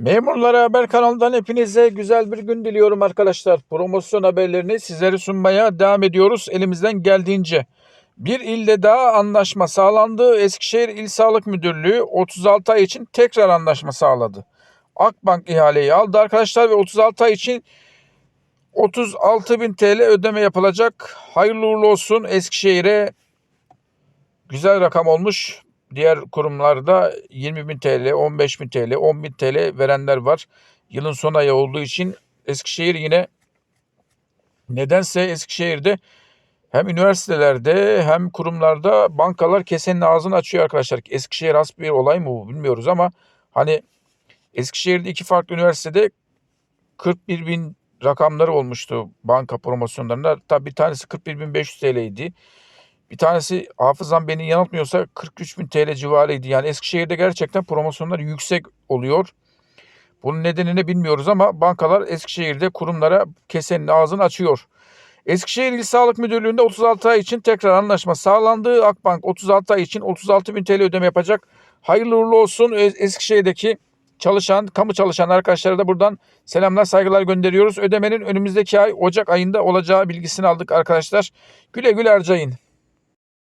Memurlara Haber kanalından hepinize güzel bir gün diliyorum arkadaşlar. Promosyon haberlerini sizlere sunmaya devam ediyoruz elimizden geldiğince. Bir ilde daha anlaşma sağlandı. Eskişehir İl Sağlık Müdürlüğü 36 ay için tekrar anlaşma sağladı. Akbank ihaleyi aldı arkadaşlar ve 36 ay için 36 bin TL ödeme yapılacak. Hayırlı uğurlu olsun Eskişehir'e güzel rakam olmuş. Diğer kurumlarda 20 bin TL, 15 bin TL, 10 bin TL verenler var. Yılın son ayı olduğu için Eskişehir yine nedense Eskişehir'de hem üniversitelerde hem kurumlarda bankalar kesenin ağzını açıyor arkadaşlar. Eskişehir has bir olay mı bu bilmiyoruz ama hani Eskişehir'de iki farklı üniversitede 41 bin rakamları olmuştu banka promosyonlarında. Tabi bir tanesi 41.500 TL'ydi. Bir tanesi hafızam beni yanıltmıyorsa 43.000 TL civarıydı. Yani Eskişehir'de gerçekten promosyonlar yüksek oluyor. Bunun nedenini bilmiyoruz ama bankalar Eskişehir'de kurumlara kesenin ağzını açıyor. Eskişehir İl Sağlık Müdürlüğü'nde 36 ay için tekrar anlaşma sağlandı. Akbank 36 ay için 36 bin TL ödeme yapacak. Hayırlı uğurlu olsun Es- Eskişehir'deki çalışan, kamu çalışan arkadaşlara da buradan selamlar, saygılar gönderiyoruz. Ödemenin önümüzdeki ay Ocak ayında olacağı bilgisini aldık arkadaşlar. Güle güle harcayın.